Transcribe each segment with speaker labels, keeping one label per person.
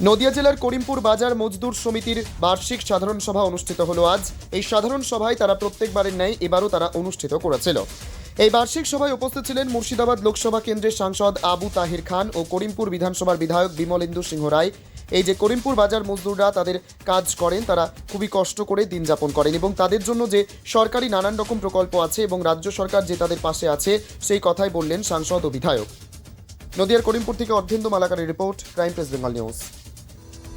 Speaker 1: নদিয়া জেলার করিমপুর বাজার মজদুর সমিতির বার্ষিক সাধারণ সভা অনুষ্ঠিত হলো আজ। এই সাধারণ সভায় তারা প্রত্যেকবারের ন্যায় এবারও তারা অনুষ্ঠিত করেছিল। এই বার্ষিক সভায় উপস্থিত ছিলেন মুর্শিদাবাদ লোকসভা কেন্দ্রের সাংসদ আবু তাহির খান ও করিমপুর বিধানসভার বিধায়ক বিমলেন্দু সিংহ রায়। এই যে করিমপুর বাজার মজদুররা তাদের কাজ করেন, তারা খুবই কষ্ট করে দিন যাপন করেন এবং তাদের জন্য যে সরকারি নানান রকম প্রকল্প আছে এবং রাজ্য সরকার যে তাদের পাশে আছে, সেই কথাই বললেন সাংসদ ও বিধায়ক। নদিয়ার করিমপুর থেকে Ardhendu মালাকারের report, crime press, Bengal news.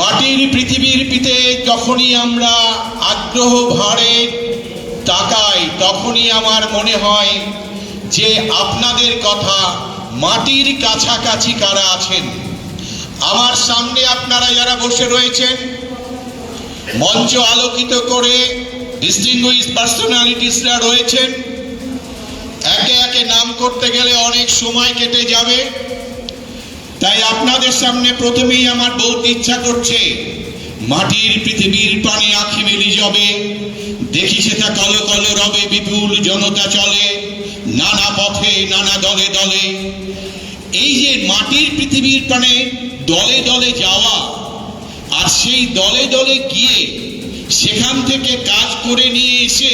Speaker 2: মাটির পৃথিবীর পিতে যখনই আমরা আগ্রহ ভারে তাকাই, তখনই আমার মনে হয় যে আপনাদের কথা মাটির কাছাকাছি কারা আছেন? আমার সামনে আপনারা যারা বসে রয়েছেন, মঞ্চ আলোকিত করে ডিস্টিংগুইশ পার্সোনালিটিসরা রয়েছেন, একে একে নাম করতে গেলে অনেক সময় কেটে যাবে। তাই আপনাদের সামনে প্রথমেই আমার বলতে ইচ্ছা করছে, মাটির পৃথিবীর পানে আখি মেলি যাবে, দেখি সেটা কল কল রবে বিপুল জনতা চলে, নানা পথে, নানা দলে দলে। এই যে মাটির পৃথিবীর পানে দলে দলে যাওয়া, আর সেই দলে দলে গিয়ে সেখান থেকে কাজ করে নিয়ে এসে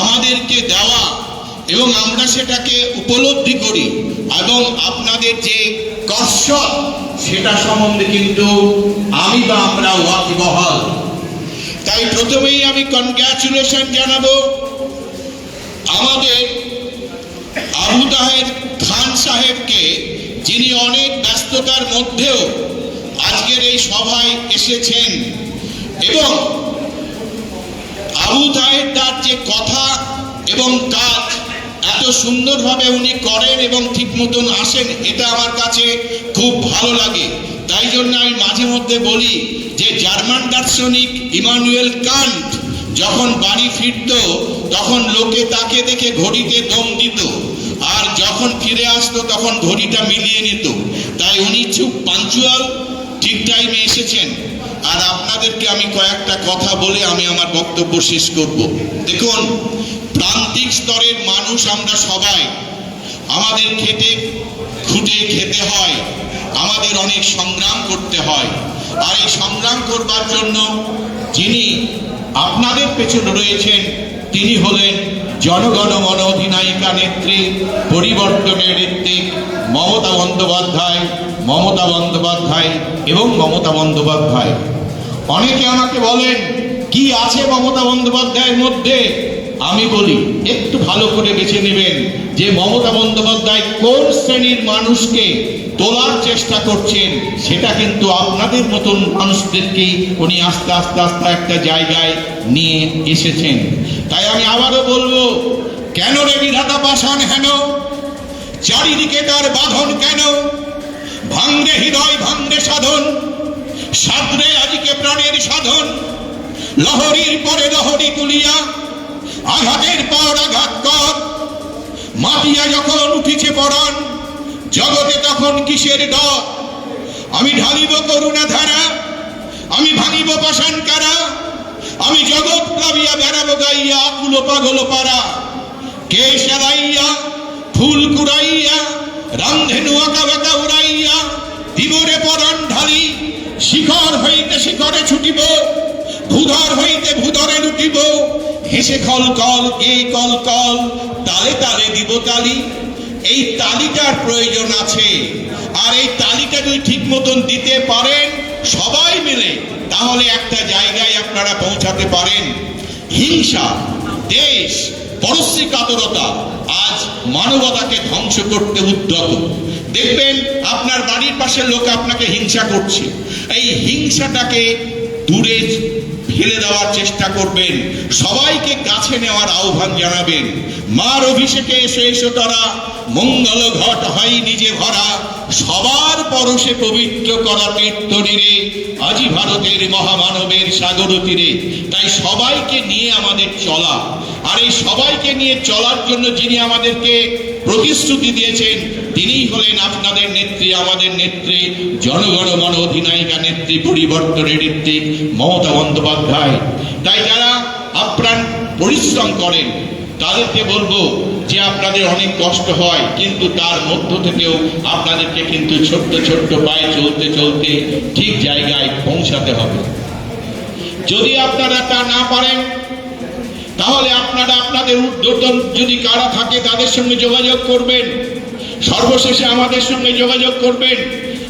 Speaker 2: আমাদেরকে দেওয়া এবং আমরা সেটাকে উপলব্ধি করি এবং আপনাদের যে কর্ষক সেটা সম্বন্ধে কিন্তু আমি বা আমরা ওয়াকিবহাল। তাই প্রথমেই আমি কনগ্রাচুলেশন জানাব আমাদের আবু তাহের খান সাহেবকে, যিনি অনেক ব্যস্ততার মধ্যেও আজকের এই সভায় এসেছেন। এবং আবু তাহের তার যে কথা এবং কাজ সুন্দরভাবে উনি করেন এবং ঠিক মতন আসেন, এটা আমার কাছে খুব ভালো লাগে। তাই জন্য আমি মাঝে মধ্যে বলি যে জার্মান দার্শনিক ইমানুয়েল কান্ট যখন বাড়ি ফিরত, তখন লোকে তাকে দেখে ঘড়িতে দম দিত আর যখন ফিরে আসতো, তখন ঘড়িটা মিলিয়ে নিত। তাই উনি খুব পাঞ্চুয়াল ঠিক টাইমে এসেছেন। আর আপনাদেরকে আমি কয়েকটা কথা বলে আমি আমার বক্তব্য শেষ করব। দেখুন, প্রান্তিক স্তরের মানুষ আমরা সবাই। আমাদের খেটে, খুঁটে খেতে হয়। আমাদের অনেক সংগ্রাম করতে হয়। আর এই সংগ্রাম করবার জন্য যিনি আপনাদের পেছনে রয়েছেন তিনি হলেন জনগণ মন অধিনায়িকা নেত্রী পরিবর্তনের ঋত্বিক, মমতা বন্দ্যোপাধ্যায় মমতা বন্দ্যোপাধ্যায় এবং মমতা বন্দ্যোপাধ্যায়। অনেকে আমাকে বলেন, কি আছে মমতা বন্দ্যোপাধ্যায়ের মধ্যে? আমি বলি, একটু ভালো করে বেছে নেবেন যে মমতা বন্দ্যোপাধ্যায় কোন শ্রেণির মানুষকে তোলার চেষ্টা করছেন, সেটা কিন্তু আপনাদের মতন মানুষদেরকেই উনি আস্তে আস্তে আস্তে একটা জায়গায় নিয়ে এসেছেন। তাই আমি আবারও বলব, কেন রে বিধাতা পাষাণ হেন? চারিদিকে তার বাঁধন কেন? ভাঙ্গে হৃদয় ভাঙ্গে সাধন। সাধরে আজকে প্রাণের সাধন। লহরীর পরে লহরী তুলিয়া আঘাতের পর আঘাত কর। মাতিয়া যখন উঠিছে পরাণ জগতে তখন কিসের ডর? আমি ঢালিব করুণা ধারা আমি ভাঙিব পাষাণ কারা আমি জগৎ প্লাবিয়া বেড়াবো গাইয়া আকুল পাগল পারা কে সেলাইয়া, ফুল কুড়াইয়া রান্ধেনু আঁকা বাঁকা উড়াইয়া, দিবরে পরাণ ঢালি, শিখর হইতে শিখরে ছুটিব, ভূধর হইতে ভূধরে লুটিব, হেসে খল কল, কে কল কল, তালে তালে দিব তালি। এই তালিকার প্রয়োজন আছে। আর এই তালিকা যদি ঠিক মতন দিতে পারেন সবাই মিলে, তাহলে একটা জায়গায় আপনারা পৌঁছাতে পারেন। হিংসা, দেশ, পরশ্রী কাতরতা আজ মানবতাকে ধ্বংস করতে উদ্যত। দেখবেন আপনার বাড়ির পাশের লোক আপনাকে হিংসা করছে। এই হিংসাটাকে দূরে ফেলে দেওয়ার চেষ্টা করবেন। সবাইকে কাছে নেওয়ার আহ্বান জানাবেন। মার অভিষেকে এসে, এসো তারা। মঙ্গল ঘট হয় নিজে ভরা। সবার পরশে পবিত্র করা তীর্থ নীরে আজি ভারতের মহামানবের সাগর তীরে। তাই সবাইকে নিয়ে আমাদের চলা। আর এই সবাইকে নিয়ে চলার জন্য যিনি আমাদেরকে প্রতিশ্রুতি দিয়েছেন, তিনিই হলেন আপনাদের নেত্রী, আমাদের নেত্রী, জনগণ মন অধিনায়িকা নেত্রী, পরিবর্তনের নেত্রী মমতা বন্দ্যোপাধ্যায়। তাই যারা আপ্রাণ পরিশ্রম করেন, তাদেরকে বলব যে আপনাদের অনেক কষ্ট হয়, কিন্তু তার মধ্য থেকেও আপনাদেরকে কিন্তু ছোট্ট ছোট্ট পায়ে চলতে চলতে ঠিক জায়গায় পৌঁছাতে হবে। যদি আপনারা তা না পারেন তাহলে আপনারা আপনাদের ঊর্ধ্বতন যদি কারা থাকে তাদের সঙ্গে যোগাযোগ করবেন। সর্বশেষে আমাদের সঙ্গে যোগাযোগ করবেন।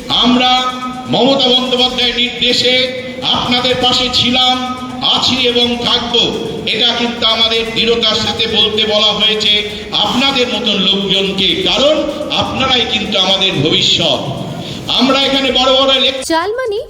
Speaker 2: আমরা মমতা বন্দ্যোপাধ্যায়ের নির্দেশে আপনাদের পাশে ছিলাম, আছি এবং থাকব। এটা কিন্তু আমাদের দৃঢ়তার সাথে বলতে বলা হয়েছে আপনাদের মতন লোকজনকে, কারণ আপনারাই কিন্তু আমাদের ভবিষ্যৎ। আমরা এখানে বড় বড় লেখ-
Speaker 3: চালমানি